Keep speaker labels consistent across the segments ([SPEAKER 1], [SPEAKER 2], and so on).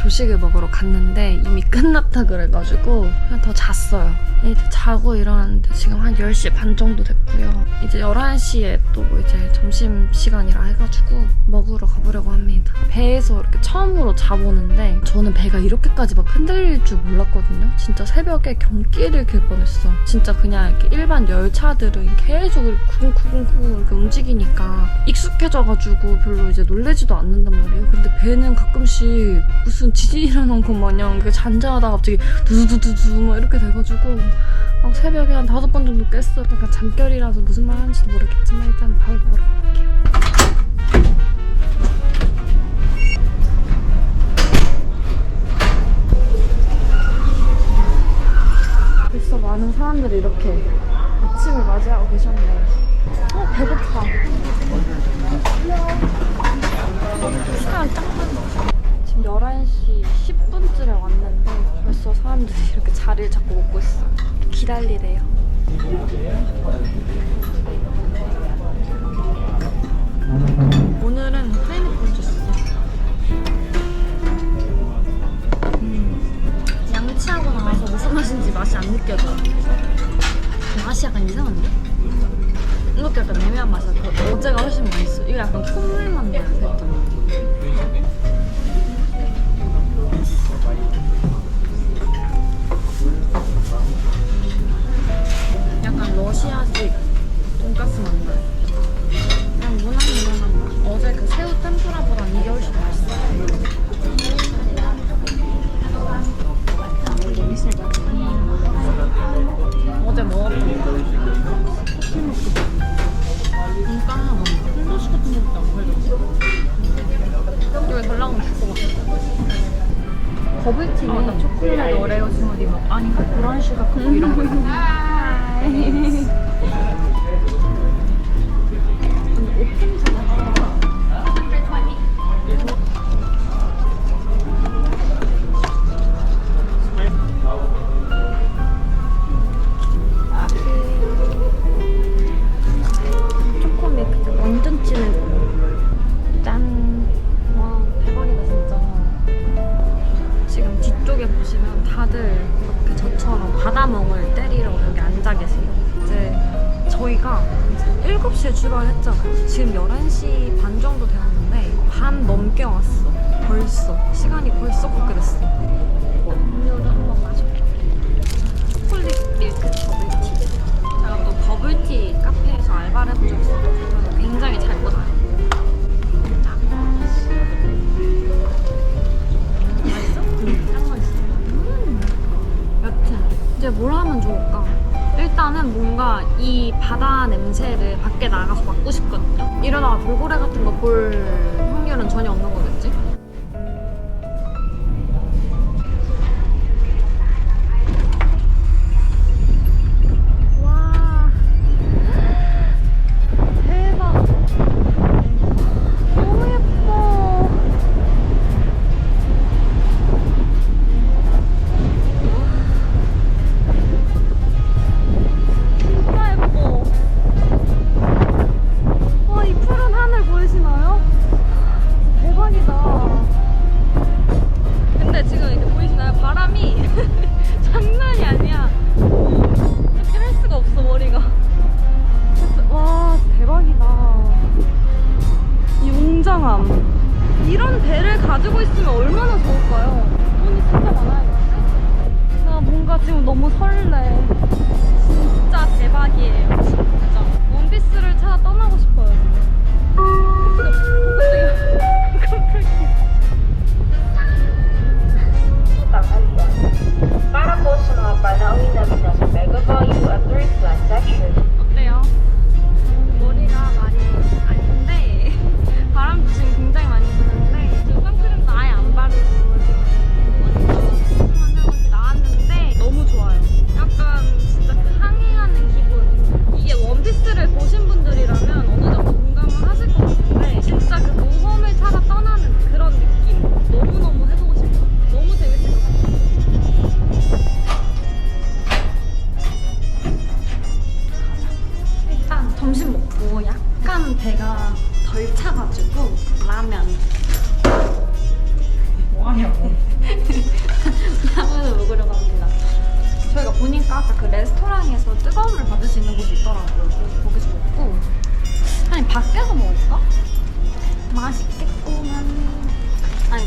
[SPEAKER 1] 조식을 먹으러 갔는데 이미 끝났다 그래가지고 그냥 더 잤어요. 이제 자고 일어났는데 지금 한 10시 반 정도 됐고요. 이제 11시에 또 이제 점심시간이라 해가지고 먹으러 가보려고 합니다. 배에서 이렇게 처음으로 자보는데 저는 배가 이렇게까지 막 흔들릴 줄 몰랐거든요. 진짜 새벽에 경기를 길 뻔했어. 진짜 그냥 이렇게 일반 열차들은 계속 구궁구궁구궁 이렇게 움직이니까 익숙해져가지고 별로 이제 놀래지도 않는단 말이에요. 근데 배는 가끔씩 무슨 지진 일어난 것 마냥 이렇게 잔잔하다 갑자기 두두두두두 막 이렇게 돼가지고 막 새벽에 한 다섯 번 정도 깼어. 약간 잠결이라서 무슨 말 하는지도 모르겠지만 일단 밥을 먹으러 갈게요. 시아식 맛 나요. 그냥 무난 무난한 맛. 어제 그 새우 템프라보단 이게 훨씬 맛있어. 어제 먹었던 거. 돈가스 맛 나. 콩도시 같은 것도 안 팔던데? 여기 달라고 줄것 같아. 버블티는 초콜릿 오레오 스무디 뭐 아닌가? 브라운 슈가 커피 이런 거. 근 다들 이렇게 저처럼 바다멍을 때리러 여기 앉아 계세요. 이제 저희가 이제 7시에 출발했잖아요. 지금 11시 반 정도 되었는데 반 넘게 왔어. 벌써. 시간이 벌써 그렇게 됐어. 음료를 한번 마셔볼게요. 초콜릿 밀크 버블티 제가 또 버블티 카페에서 알바를 해본 적이 있어요 이 바다 냄새를 밖에 나가서 맡고 싶거든요. 이러다가 돌고래 같은 거 볼 확률은 전혀 없는 거겠지?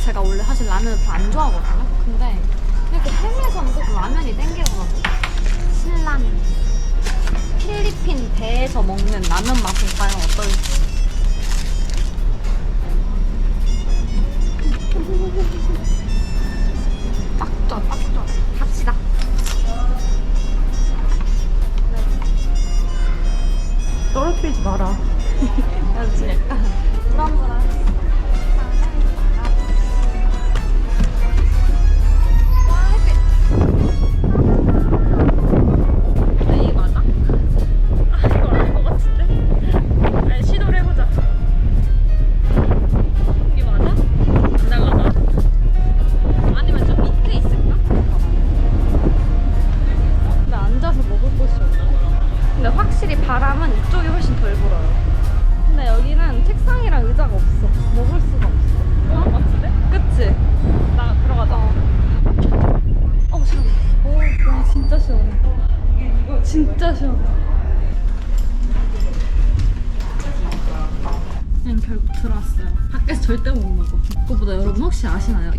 [SPEAKER 1] 제가 원래 사실 라면을 별로 안 좋아하거든요. 근데 이렇게 헬미에서는 꼭 라면이 땡기더라고. 신라면. 필리핀 배에서 먹는 라면 맛은 과연 어떨지. 딱 좋아. 갑시다. 떨어뜨리지 마라. 나지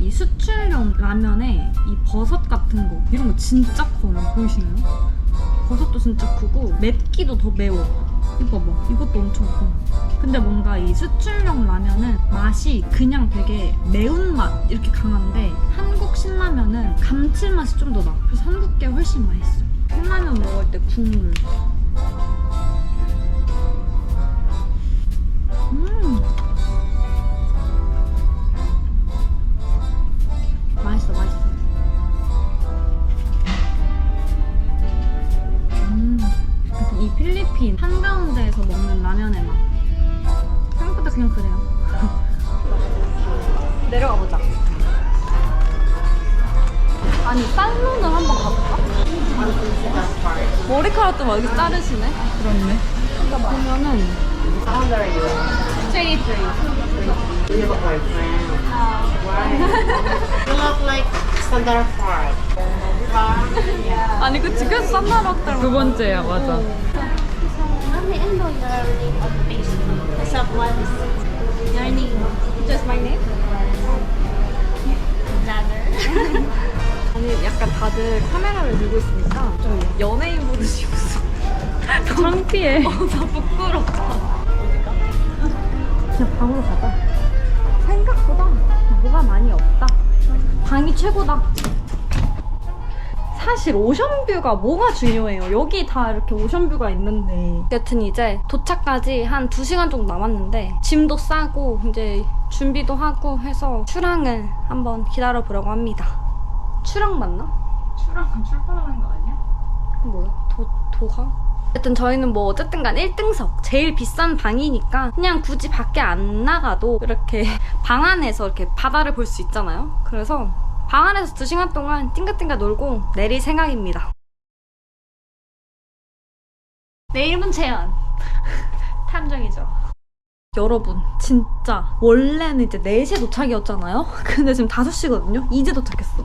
[SPEAKER 1] 이 수출용 라면에 이 버섯 같은 거 이런 거 진짜 커요. 보이시나요? 버섯도 진짜 크고 맵기도 더 매워. 이거 봐. 이것도 엄청 커. 근데 뭔가 이 수출용 라면은 맛이 그냥 되게 매운맛 이렇게 강한데 한국 신라면은 감칠맛이 좀 더 나. 그래서 한국 게 훨씬 맛있어. 신라면 먹을 때 국물. 음. 그렇네. 그러니까 보면은
[SPEAKER 2] How old are you?
[SPEAKER 1] 23.
[SPEAKER 2] Do you have a boyfriend? Why? you look like Sandar Park.
[SPEAKER 1] 아니 그치 그래서 싼나라들 두 번째야 맞아
[SPEAKER 3] Let me know your name on Facebook. What's up, one? Your name?
[SPEAKER 1] Just my name?
[SPEAKER 3] Jagger.
[SPEAKER 1] 아니 약간 다들 카메라를 들고 있으니까 좀 연예인 보듯이 창피해 어, 나 부끄럽다 그냥 방으로 가자 생각보다 뭐가 많이 없다 방이 최고다 사실 오션뷰가 뭐가 중요해요. 여기 다 이렇게 오션뷰가 있는데. 여튼 이제 도착까지 한 2시간 정도 남았는데 짐도 싸고 이제 준비도 하고 해서 출항을 한번 기다려 보려고 합니다. 출항 맞나?
[SPEAKER 4] 출항은 출발하는 거 아니야?
[SPEAKER 1] 뭐야? 도, 도가? 여튼 저희는 뭐 어쨌든 간 1등석 제일 비싼 방이니까 그냥 굳이 밖에 안 나가도 이렇게 방 안에서 이렇게 바다를 볼 수 있잖아요. 그래서 방 안에서 2시간 동안 띵가띵가 놀고 내릴 생각입니다. 내 이름은 재현. 탐정이죠. 여러분, 진짜 원래는 이제 4시에 도착이었잖아요? 근데 지금 5시거든요? 이제 도착했어.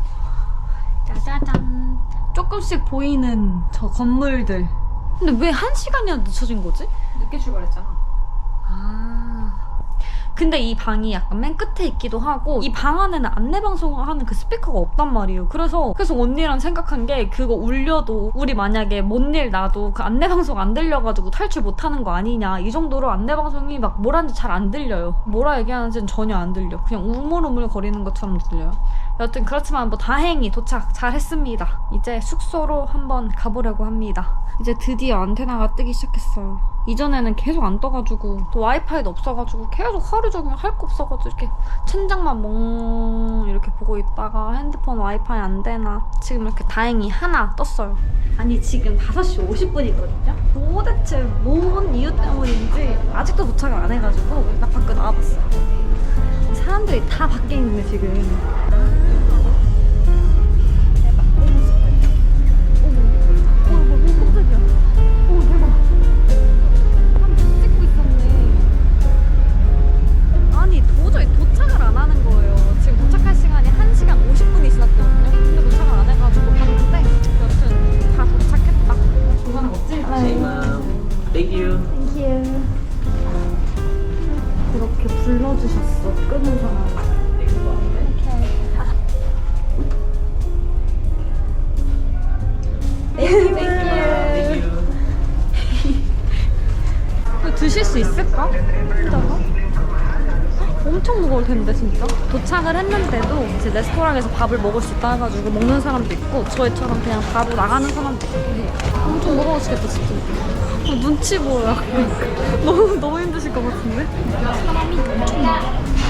[SPEAKER 1] 짜자잔. 조금씩 보이는 저 건물들. 근데 왜 1시간이나 늦춰진 거지?
[SPEAKER 4] 늦게 출발했잖아.
[SPEAKER 1] 아. 근데 이 방이 약간 맨 끝에 있기도 하고 이 방 안에는 안내 방송을 하는 그 스피커가 없단 말이에요. 그래서 계속 언니랑 생각한 게 그거 울려도 우리 만약에 뭔 일 나도 그 안내 방송 안 들려가지고 탈출 못 하는 거 아니냐 이 정도로 안내 방송이 막 뭐라는지 잘 안 들려요. 뭐라 얘기하는지는 전혀 안 들려. 그냥 우물우물 거리는 것처럼 들려요. 여튼 그렇지만 뭐 다행히 도착 잘 했습니다. 이제 숙소로 한번 가보려고 합니다. 이제 드디어 안테나가 뜨기 시작했어요. 이전에는 계속 안 떠가지고 또 와이파이도 없어가지고 계속 하루 종일 할 거 없어가지고 이렇게 천장만 멍 이렇게 보고 있다가 핸드폰 와이파이 안 되나 지금 이렇게 다행히 하나 떴어요. 아니 지금 5시 50분이거든요. 도대체 뭔 이유 때문인지 아직도 도착을 안 해가지고 나 밖에 나와봤어요. 사람들이 다 밖에 있네 지금. 이제 레스토랑에서 밥을 먹을 수 있다 해가지고 먹는 사람도 있고 저희처럼 그냥 바로 나가는 사람도 있고 엄청 무거우시겠다 진짜. 어, 눈치 보여 너무 너무 힘드실 것 같은데?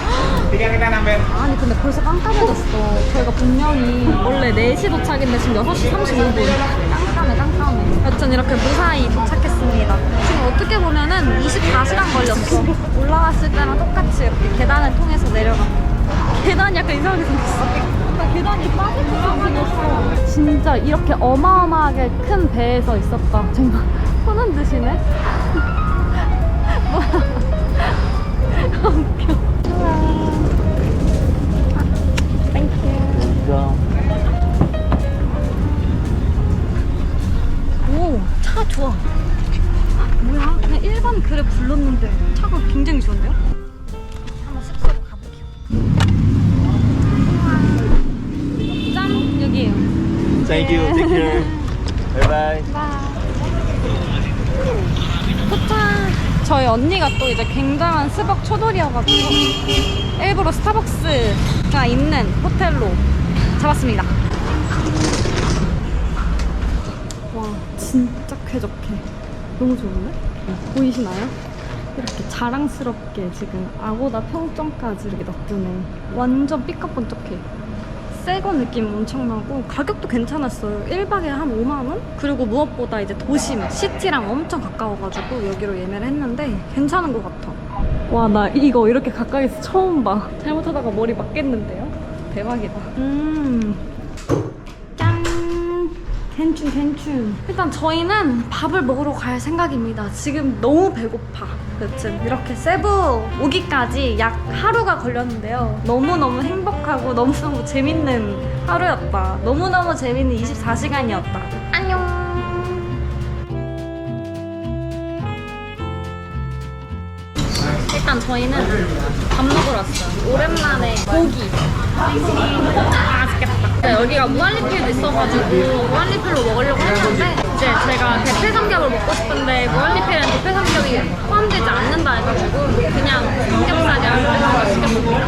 [SPEAKER 1] 아니 근데 벌써 깜깜해졌어. 저희가 분명히 원래 4시 도착인데 지금 6시 35분. 깜깜해 깜깜해. 여튼 이렇게 무사히 도착했습니다. 지금 어떻게 보면은 24시간 걸렸어. 올라갔을 때랑 똑같이 이렇게 계단을 통해서 내려가 계단이 약간 이상하게 생겼어. 약간 계단이 빠질 것처럼 생겼어. 진짜 이렇게 어마어마하게 큰 배에서 있었다. 정말 손 흔드시네
[SPEAKER 5] Thank you. Take care. Bye bye.
[SPEAKER 1] 도착! 저희 언니가 또 이제 굉장한 스벅 초돌이어가지고 일부러 스타벅스가 있는 호텔로 잡았습니다. 와 진짜 쾌적해 너무 좋은데? 보이시나요? 이렇게 자랑스럽게 지금 아고다 평점까지 이렇게 놔두네 완전 삐까번쩍해 새거 느낌 엄청 나고 가격도 괜찮았어요 1박에 한 5만원? 그리고 무엇보다 이제 도심, 시티랑 엄청 가까워가지고 여기로 예매를 했는데 괜찮은 것 같아 와 나 이거 이렇게 가까이서 처음 봐 잘못하다가 머리 맞겠는데요? 대박이다 음 짠! 괜춘 괜춘 일단 저희는 밥을 먹으러 갈 생각입니다. 지금 너무 배고파. 여튼 이렇게 세부 오기까지 약 하루가 걸렸는데요. 너무너무 행복하고 너무너무 재밌는 하루였다. 너무너무 재밌는 24시간이었다. 안녕. 일단 저희는 밥 먹으러 왔어요. 오랜만에 고기. 아, 여기가 무한리필도 있어가지고 무한리필로 먹으려고 했는데 이제 제가 대패 삼겹을 먹고 싶은데 무한리필은 대패 삼겹이 포함되지 않는다 해가지고 그냥 삼겹살이 알려서 시켰습니다.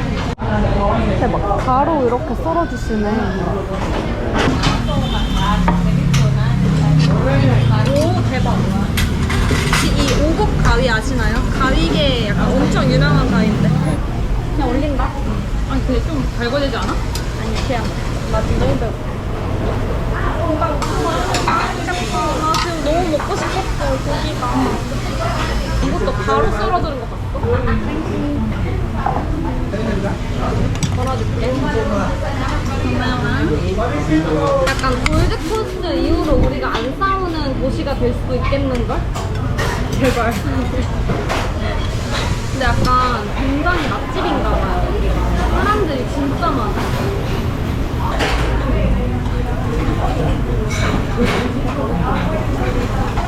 [SPEAKER 1] 대박. 바로 이렇게 썰어주시네. 오, 대박. 혹시 이 오곡 가위 아시나요? 가위게 약간 엄청 유명한 가위인데 그냥 올린다?
[SPEAKER 4] 아니 근데 좀 달궈지지 않아?
[SPEAKER 1] 아니 그냥 나 봤어? 덜어줄게 약간 골드코스트 이후로 우리가 안 싸우는 도시가 될 수도 있겠는걸? 제발 근데 약간 굉장히 맛집인가 봐요 사람들이 진짜 많아 Thank you.